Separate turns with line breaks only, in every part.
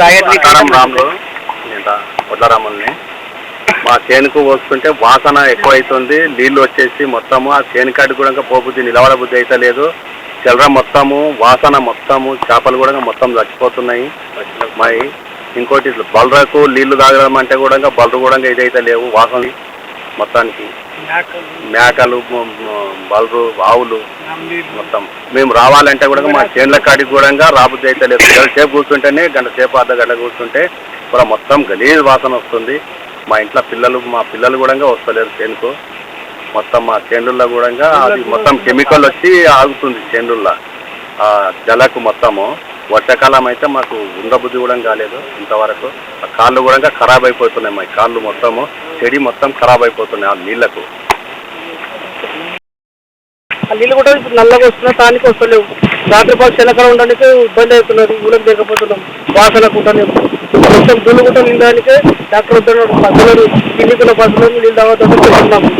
రాములు నేను వడ్లరాముల్ని మా చేనుకు పోసుకుంటే వాసన ఎక్కువ అవుతుంది నీళ్ళు వచ్చేసి మొత్తము. ఆ చేను కాడికి కూడా పోబుద్ది నిలవడ బుద్ధి అయితే లేదు. చిల్లర మొత్తము వాసన మొత్తము చేపలు కూడా మొత్తం చచ్చిపోతున్నాయి. మరి ఇంకోటి ఇట్లా బలరకు నీళ్ళు తాగడం అంటే కూడా బలరు కూడా ఇదైతే లేవు వాసన మొత్తానికి మేకలు. బలరు ఆవులు మొత్తం. మేము రావాలంటే కూడా మా చేనుల కాడికి కూడా రాబుద్ది అయితే లేదు. గంట సేపు కూర్చుంటేనే గంట సేపు అర్ధ గంట కూర్చుంటే కూడా మొత్తం గలీజ్ వాసన వస్తుంది. మా ఇంట్లో పిల్లలు మా పిల్లలు కూడా వస్తలేరు చేనుకు. మొత్తం మా చేనుల్లో కూడా అది మొత్తం కెమికల్ వచ్చి ఆగుతుంది చేనుల్లో. ఆ జలకు మొత్తము. వర్షాకాలం అయితే మాకు ఉండబుద్ధి కూడా కాలేదు ఇంతవరకు. ఆ కాళ్ళు కూడా ఖరాబ్ అయిపోతున్నాయి మా కాళ్ళు మొత్తము. చెడి మొత్తం ఖరాబ్ అయిపోతున్నాయి ఆ నీళ్ళకు.
ఆ నీళ్ళు కూడా ఇప్పుడు నల్లగా వస్తున్నాయి తానికి వస్తలేవు. రాత్రిపాటు శనకాలం ఉండడానికి ఇబ్బంది అవుతున్నది ఊళ్ళో లేకపోతున్నాం వాసనకు మొత్తం దున్ను కూడా నిండడానికి డాక్టర్ వద్దన్నాడు బస్సులను కిందికున్న బస్సులను నీళ్ళు తాగుతుంటే పెట్టుకున్నాము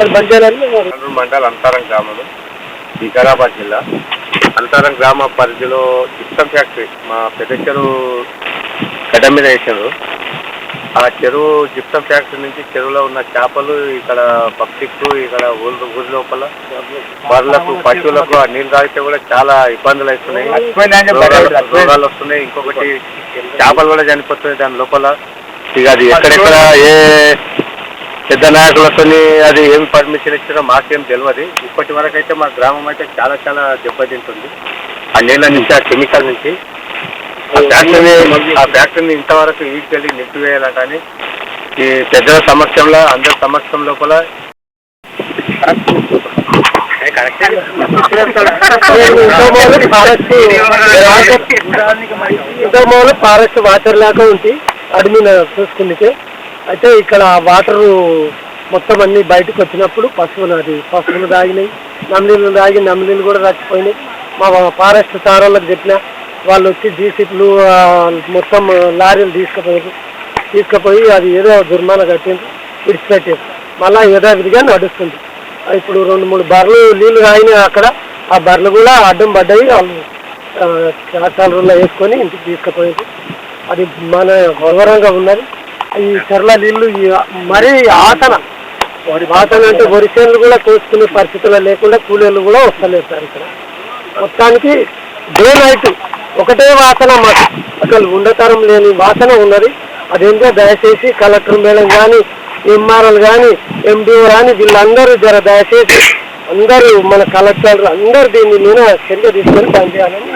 అది బంద్ చేయాలని
మండల్ అంతరం గ్రామం వికారాబాద్ జిల్లా. అంతరం గ్రామ పరిధిలో చిత్తం ఫ్యాక్టరీ మా పెద్ద గడ్డ మీద వేసారు ఆ చెరువు జిప్సం ఫ్యాక్టరీ నుంచి చెరువులో ఉన్న చేపలు ఇక్కడ పబ్లిక్ ఇక్కడ ఊరు ఊరి లోపల బర్రెలకు పశువులకు ఆ నీళ్ళు తాగితే కూడా చాలా ఇబ్బందులు అవుతున్నాయి. రోగాలు వస్తున్నాయి. ఇంకొకటి చేపలు కూడా చనిపోతున్నాయి దాని లోపల. ఇక అది ఎక్కడెక్కడ ఏ పెద్ద నాయకులతో అది ఏం పర్మిషన్ ఇచ్చారో మాకేం తెలియదు ఇప్పటి వరకు అయితే మా గ్రామం అయితే చాలా చాలా దెబ్బతింటుంది. ఆ నీళ్ళ నుంచి ఆ కెమికల్ నుంచి ఆ ఫ్యాక్టరీని ఆ ఫ్యాక్టరీని ఇంతవరకు ఈడ్కెళ్ళి నింపివేయాలని ఈ పెద్దల సమక్షంలో అందరి సమక్షం లోపల
ఫారెస్ట్ వాటర్ లాగా ఉంది అడ్మిన్ చూసుకుందికే అయితే ఇక్కడ వాటర్ మొత్తం అన్ని బయటకు వచ్చినప్పుడు పశువులు అది పశువులు తాగినాయి నమ్లీలు తాగి నమ్లీలు కూడా చచ్చిపోయినాయి. మా ఫారెస్ట్ సార్ వాళ్ళకి చెప్పిన వాళ్ళు వచ్చి జీసీపీలు మొత్తం లారీలు తీసుకుపోయారు తీసుకుపోయి అది ఏదో దుర్మాన కట్టింది విడిచిపెట్టారు మళ్ళా యథావిధిగా నడుస్తుంది. ఇప్పుడు రెండు మూడు బర్రెలు నీళ్ళు తాగినాయి అక్కడ. ఆ బర్రెలు కూడా అడ్డం పడ్డాయి. వాళ్ళు చాటాలలో వేసుకొని ఇంటికి తీసుకుపోయారు అది మన గౌరవంగా ఉన్నది. ఈ చెర్ల నీళ్ళు మరీ ఆతన. ఆతన అంటే వరిసేళ్ళు కూడా కోసుకునే పరిస్థితులు లేకుండా కూలీలు కూడా వస్తలేదు సార్ ఇక్కడ. మొత్తానికి డే నైట్ ఒకటే వాసన మాకు. అసలు ఉండతరం లేని వాసన ఉన్నది. అదేంటో దయచేసి కలెక్టర్ మేడం కానీ ఎంఆర్ఎల్ కానీ ఎండిఓ కానీ వీళ్ళందరూ జర దయచేసి అందరూ మన కలెక్టర్లు అందరూ దీన్ని మీద చర్య తీసుకొని పనిచేయాలని